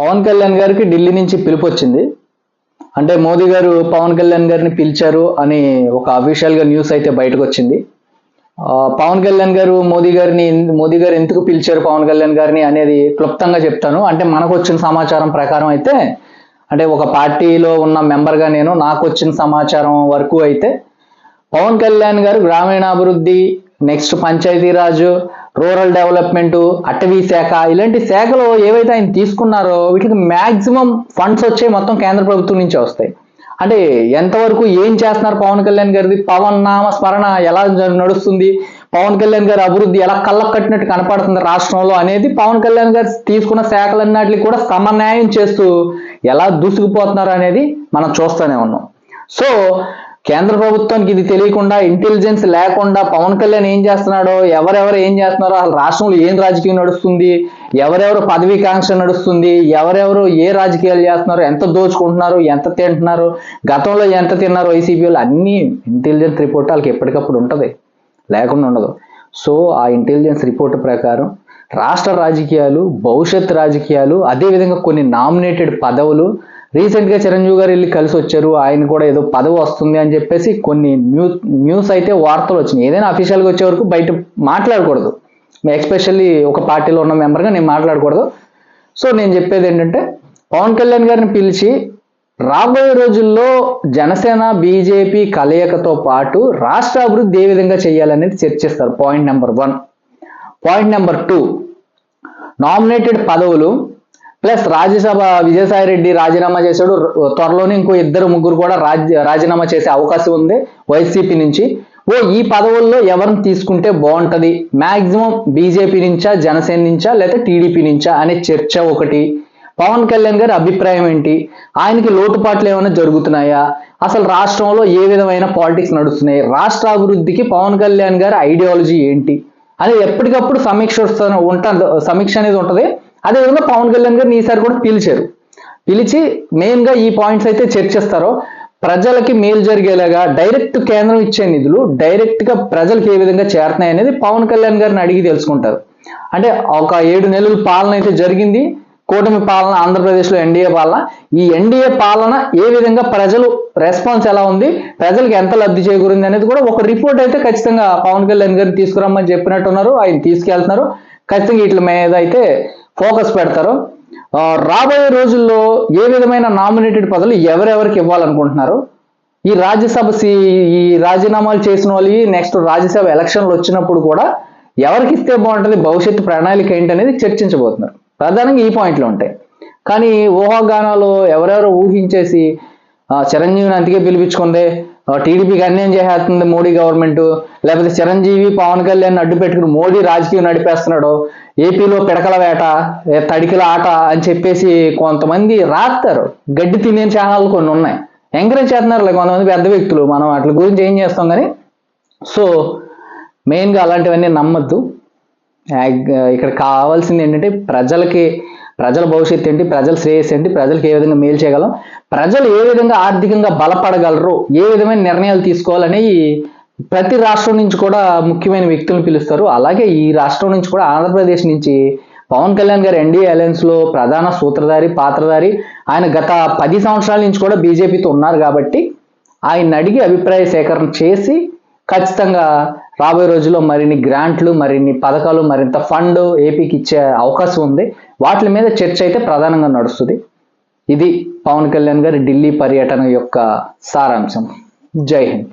పవన్ కళ్యాణ్ గారికి ఢిల్లీ నుంచి పిలుపు వచ్చింది అంటే మోదీ గారు పవన్ కళ్యాణ్ గారిని పిలిచారు అని ఒక అఫీషియల్గా న్యూస్ అయితే బయటకు వచ్చింది పవన్ కళ్యాణ్ గారు మోదీ గారిని మోదీ గారు ఎందుకు పిలిచారు పవన్ కళ్యాణ్ గారిని అనేది క్లుప్తంగా చెప్తాను. అంటే మనకు వచ్చిన సమాచారం ప్రకారం అయితే అంటే ఒక పార్టీలో ఉన్న మెంబర్గా నేను నాకు వచ్చిన సమాచారం వరకు అయితే పవన్ కళ్యాణ్ గారు గ్రామీణాభివృద్ధి నెక్స్ట్ పంచాయతీరాజ్ రూరల్ డెవలప్మెంట్ అటవీ శాఖ ఇలాంటి శాఖలు ఏవైతే ఆయన తీసుకున్నారో వీటికి మ్యాక్సిమం ఫండ్స్ వచ్చే మొత్తం కేంద్ర ప్రభుత్వం నుంచి వస్తాయి. అంటే ఎంతవరకు ఏం చేస్తున్నారు పవన్ కళ్యాణ్ గారిది? పవన్ నామ స్మరణ ఎలా నడుస్తుంది? పవన్ కళ్యాణ్ గారి అభివృద్ధి ఎలా కళ్ళకు కట్టినట్టు కనపడుతుంది రాష్ట్రంలో అనేది పవన్ కళ్యాణ్ గారు తీసుకున్న శాఖలన్నిటికి కూడా సమన్వయం చేస్తూ ఎలా దూసుకుపోతున్నారు అనేది మనం చూస్తూనే ఉన్నాం. సో కేంద్ర ప్రభుత్వానికి ఇది తెలియకుండా ఇంటెలిజెన్స్ లేకుండా పవన్ కళ్యాణ్ ఏం చేస్తున్నాడో ఎవరెవరు ఏం చేస్తున్నారో అసలు రాష్ట్రంలో ఏం రాజకీయం నడుస్తుంది ఎవరెవరు పదవీకాంక్ష నడుస్తుంది ఎవరెవరు ఏ రాజకీయాలు చేస్తున్నారు ఎంత దోచుకుంటున్నారు ఎంత తింటున్నారు గతంలో ఎంత తిన్నారు వైసీపీలు అన్ని ఇంటెలిజెన్స్ రిపోర్ట్ వాళ్ళకి ఎప్పటికప్పుడు ఉంటుంది లేకుండా ఉండదు. సో ఆ ఇంటెలిజెన్స్ రిపోర్ట్ ప్రకారం రాష్ట్ర రాజకీయాలు భవిష్యత్ రాజకీయాలు అదేవిధంగా కొన్ని నామినేటెడ్ పదవులు రీసెంట్గా చిరంజీవి గారు వెళ్ళి కలిసి వచ్చారు. ఆయన కూడా ఏదో పదవి వస్తుంది అని చెప్పేసి కొన్ని న్యూస్ న్యూస్ అయితే వార్తలు వచ్చినాయి. ఏదైనా అఫీషియల్గా వచ్చే వరకు బయట మాట్లాడకూడదు. ఎక్స్పెషల్లీ ఒక పార్టీలో ఉన్న మెంబర్గా నేను మాట్లాడకూడదు. సో నేను చెప్పేది ఏంటంటే పవన్ కళ్యాణ్ గారిని పిలిచి రాబోయే రోజుల్లో జనసేన బీజేపీ కలయికతో పాటు రాష్ట్ర అభివృద్ధి ఏ విధంగా చేయాలనేది చర్చిస్తారు. Point number one point number two nominated పదవులు ప్లస్ రాజ్యసభ విజయసాయి రెడ్డి రాజీనామా చేశాడు. త్వరలోనే ఇంకో ఇద్దరు ముగ్గురు కూడా రాజ్య రాజీనామా చేసే అవకాశం ఉంది వైసీపీ నుంచి. ఓ ఈ పదవుల్లో ఎవరిని తీసుకుంటే బాగుంటుంది? మాక్సిమం బీజేపీ నుంచా జనసేన నుంచా లేదా టీడీపీ నుంచా అనే చర్చ ఒకటి. పవన్ కళ్యాణ్ గారి అభిప్రాయం ఏంటి? ఆయనకి లోటుపాట్లు ఏమైనా జరుగుతున్నాయా? అసలు రాష్ట్రంలో ఏ విధమైన పాలిటిక్స్ నడుస్తున్నాయి? రాష్ట్ర అభివృద్ధికి పవన్ కళ్యాణ్ గారి ఐడియాలజీ ఏంటి? అనేది ఎప్పటికప్పుడు సమీక్ష వస్తూ ఉంటుంది సమీక్ష అనేది ఉంటుంది. అదేవిధంగా పవన్ కళ్యాణ్ గారిని ఈసారి కూడా పిలిచారు. పిలిచి మెయిన్గా ఈ పాయింట్స్ అయితే చర్చిస్తారో ప్రజలకి మేలు జరిగేలాగా డైరెక్ట్ కేంద్రం ఇచ్చే నిధులు డైరెక్ట్గా ప్రజలకు ఏ విధంగా చేరుతున్నాయి అనేది పవన్ కళ్యాణ్ గారిని అడిగి తెలుసుకుంటారు. అంటే ఒక ఏడు నెలల పాలన అయితే జరిగింది. కూటమి పాలన ఆంధ్రప్రదేశ్లో ఎన్డీఏ పాలన. ఈ ఎన్డీఏ పాలన ఏ విధంగా ప్రజలు రెస్పాన్స్ ఎలా ఉంది ప్రజలకు ఎంత లబ్ధి చేకూరింది అనేది కూడా ఒక రిపోర్ట్ అయితే ఖచ్చితంగా పవన్ కళ్యాణ్ గారిని తీసుకురమ్మని చెప్పినట్టున్నారు. ఆయన తీసుకెళ్తున్నారు. ఖచ్చితంగా వీటి మీద అయితే ఫోకస్ పెడతారు. రాబోయే రోజుల్లో ఏ విధమైన నామినేటెడ్ పదవులు ఎవరెవరికి ఇవ్వాలనుకుంటున్నారు? ఈ రాజ్యసభ ఈ రాజీనామాలు చేసిన వాళ్ళు నెక్స్ట్ రాజ్యసభ ఎలక్షన్లు వచ్చినప్పుడు కూడా ఎవరికి ఇస్తే బాగుంటుంది భవిష్యత్తు ప్రణాళిక ఏంటనేది చర్చించబోతున్నారు. ప్రధానంగా ఈ పాయింట్లు ఉంటాయి. కానీ ఊహాగానాలు ఎవరెవరో ఊహించేసి చిరంజీవిని అందుకే పిలిపించుకుందే టీడీపీకి అన్యాయం చేసేస్తుంది మోడీ గవర్నమెంట్ లేకపోతే చిరంజీవి పవన్ కళ్యాణ్ అడ్డు పెట్టుకుని మోడీ రాజకీయం నడిపేస్తున్నాడు. ఏపీలో పిడకల వేట తడికల ఆట అని చెప్పేసి కొంతమంది రాస్తారు గడ్డి తినే ఛానల్ కొన్ని ఉన్నాయి. ఎంకరేజ్ చేస్తున్నారు కొంతమంది పెద్ద వ్యక్తులు. మనం వాటి గురించి ఏం చేస్తాం కానీ సో మెయిన్గా అలాంటివన్నీ నమ్మద్దు. ఇక్కడ కావాల్సింది ఏంటంటే ప్రజలకి ప్రజల భవిష్యత్తు ఏంటి? ప్రజల శ్రేయస్సు ఏంటి? ప్రజలకు ఏ విధంగా మేలు చేయగలం? ప్రజలు ఏ విధంగా ఆర్థికంగా బలపడగలరు? ఏ విధమైన నిర్ణయాలు తీసుకోవాలని ప్రతి రాష్ట్రం నుంచి కూడా ముఖ్యమైన వ్యక్తులను పిలుస్తారు. అలాగే ఈ రాష్ట్రం నుంచి కూడా ఆంధ్రప్రదేశ్ నుంచి పవన్ కళ్యాణ్ గారు ఎన్డీఏ అలయన్స్లో ప్రధాన సూత్రధారి పాత్రధారి. ఆయన గత పది సంవత్సరాల నుంచి కూడా బీజేపీతో ఉన్నారు కాబట్టి ఆయన అడిగి అభిప్రాయ సేకరణ చేసి ఖచ్చితంగా రాబోయే రోజుల్లో మరిన్ని గ్రాంట్లు మరిన్ని పథకాలు మరింత ఫండ్ ఏపీకి ఇచ్చే అవకాశం ఉంది. వాటి మీద చర్చ అయితే ప్రధానంగా నడుస్తుంది. ఇది పవన్ కళ్యాణ్ గారి ఢిల్లీ పర్యటన యొక్క సారాంశం. జై హింద్.